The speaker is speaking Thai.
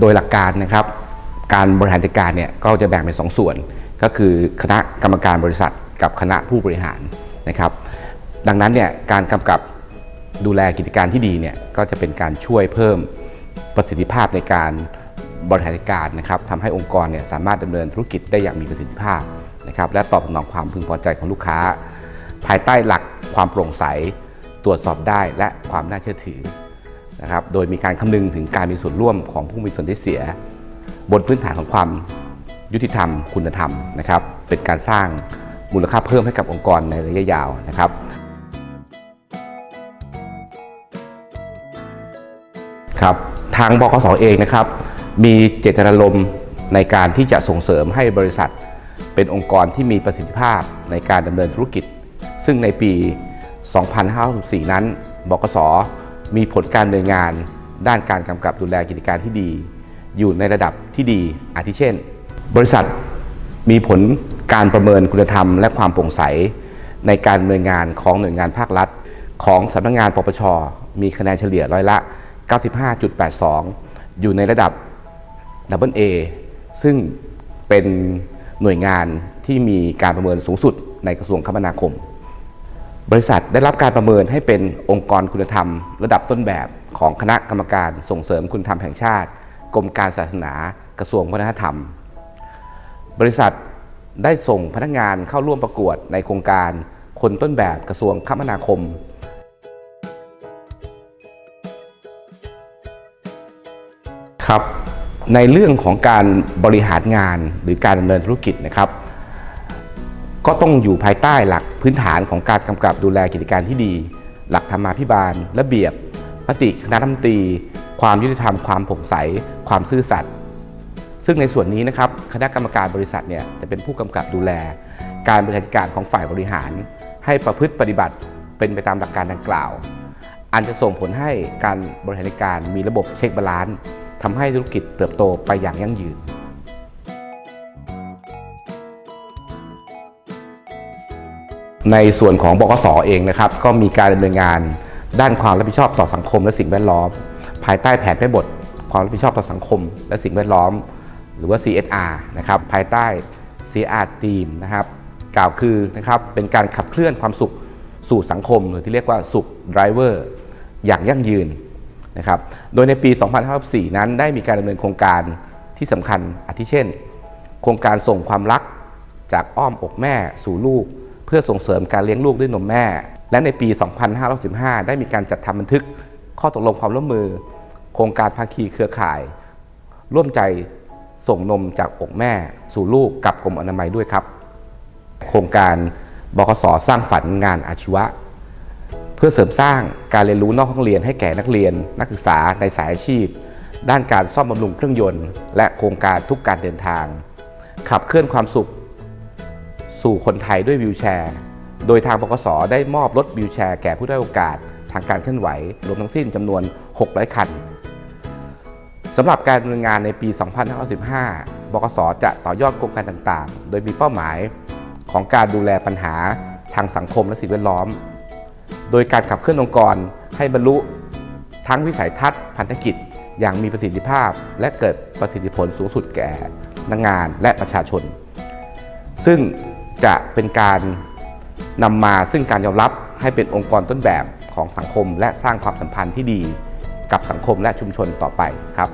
โดยหลักการนะครับ การบริหารจัดการเนี่ยก็จะแบ่งเป็นสองส่วน ก็คือคณะกรรมการบริษัทกับคณะผู้บริหารนะครับ ดังนั้นเนี่ยการกำกับดูแลกิจการที่ดีเนี่ยก็จะเป็นการช่วยเพิ่มประสิทธิภาพในการบริหารจัดการนะครับทำให้องค์กรเนี่ยสามารถดำเนินธุรกิจได้อย่างมีประสิทธิภาพ นะครับและตอบสนองความพึงพอใจของลูกค้า ภายใต้หลักความโปร่งใสตรวจสอบได้และความน่าเชื่อถือนะครับโดยมีการคำนึงถึงการมีส่วนร่วมของผู้มีส่วนได้เสีย บนพื้นฐานของความยุติธรรม คุณธรรมนะครับเป็นการสร้างมูลค่าเพิ่มให้กับองค์กรในระยะยาวนะครับครับทางบกสเองนะครับมีเจตนารมณ์ในการที่จะส่งเสริมให้บริษัท เป็นองค์กรที่มีประสิทธิภาพในการดำเนินธุรกิจ ซึ่งในปี 2564 นั้น บกส มีผลการดำเนินงานด้านการกำกับดูแลกิจการที่ดี อยู่ในระดับที่ดี อาทิเช่น บริษัทมีผลการประเมินคุณธรรมและความโปร่งใส ในการดำเนินงานของหน่วยงานภาครัฐ ของสำนักงานปปช มีคะแนนเฉลี่ยร้อยละ 95.82 อยู่ในระดับดับเบิลเอซึ่งเป็น หน่วยงานที่มีการประเมินสูงสุดในกระทรวงคมนาคม บริษัทได้รับการประเมินให้เป็นองค์กรคุณธรรม ระดับต้นแบบของคณะกรรมการส่งเสริมคุณธรรมแห่งชาติ กรมการศาสนากระทรวงวัฒนธรรม บริษัทได้ส่งพนักงานเข้าร่วมประกวดในโครงการคนต้นแบบกระทรวงคมนาคมครับ ในเรื่องของการบริหารงานหรือการดำเนินธุรกิจนะครับ ก็ต้องอยู่ภายใต้หลักพื้นฐานของการกำกับดูแลกิจการที่ดี หลักธรรมาภิบาล ระเบียบมติคณะรัฐมนตรี ความยุติธรรมความโปร่งใส ความซื่อสัตย์ซึ่งในส่วนนี้นะครับคณะกรรมการบริษัทเนี่ยจะเป็นผู้กำกับดูแล การบริหารจัดการของฝ่ายบริหาร ให้ประพฤติปฏิบัติเป็นไปตามหลักการดังกล่าว อันจะส่งผลให้การบริหารจัดการมีระบบเช็คบาลานซ์ ทำให้ธุรกิจเติบโตไปอย่างยั่งยืนในส่วนของบกสเองนะครับก็มีการดำเนินงานด้านความรับผิดชอบต่อสังคมและสิ่งแวดล้อม ภายใต้แผนแม่บทความรับผิดชอบต่อสังคม และสิ่งแวดล้อม หรือว่า CSR นะครับภายใต้ CR Team นะครับกล่าวคือนะครับเป็นการขับเคลื่อนความสุขสู่สังคม หรือที่เรียกว่าสุข Driver อย่างยั่งยืน นะครับ โดยในปี 2564 นั้นได้มีการดำเนินโครงการที่สำคัญอาทิเช่น โครงการส่งความรักจากอ้อมอกแม่สู่ลูก เพื่อส่งเสริมการเลี้ยงลูกด้วยนมแม่ และในปี 2515 ได้มีการจัดทำบันทึกข้อตกลงความร่วมมือ โครงการภาคีเครือข่าย ร่วมใจส่งนมจากอกแม่สู่ลูกกับกรมอนามัยด้วยครับ โครงการบกสสร้างฝันงานอาชีวะ เพื่อเสริมสร้างการเรียนรู้นอกห้องเรียนให้แก่นักเรียน นักศึกษาในสายอาชีพ ด้านการซ่อมบำรุงเครื่องยนต์ และโครงการทุกการเดินทาง ขับเคลื่อนความสุข สู่คนไทยด้วยวิวแชร์ โดยทางบกสได้มอบรถวิวแชร์แก่ผู้ได้โอกาสทางการเคลื่อนไหว รวมทั้งสิ้นจำนวน 600 คันสำหรับการดำเนินงานในปี 2515 บกสจะต่อยอดโครงการต่างๆ โดยมีเป้าหมายของการดูแลปัญหาทางสังคมและสิ่งแวดล้อม โดยการขับเคลื่อนองค์กรให้บรรลุทั้งวิสัยทัศน์พันธกิจ อย่างมีประสิทธิภาพ และเกิดประสิทธิผลสูงสุดแก่พนักงานและประชาชน ซึ่งจะเป็นการนำมาซึ่งการยอมรับให้เป็นองค์กรต้นแบบของสังคม และสร้างความสัมพันธ์ที่ดีกับสังคมและชุมชนต่อไปครับ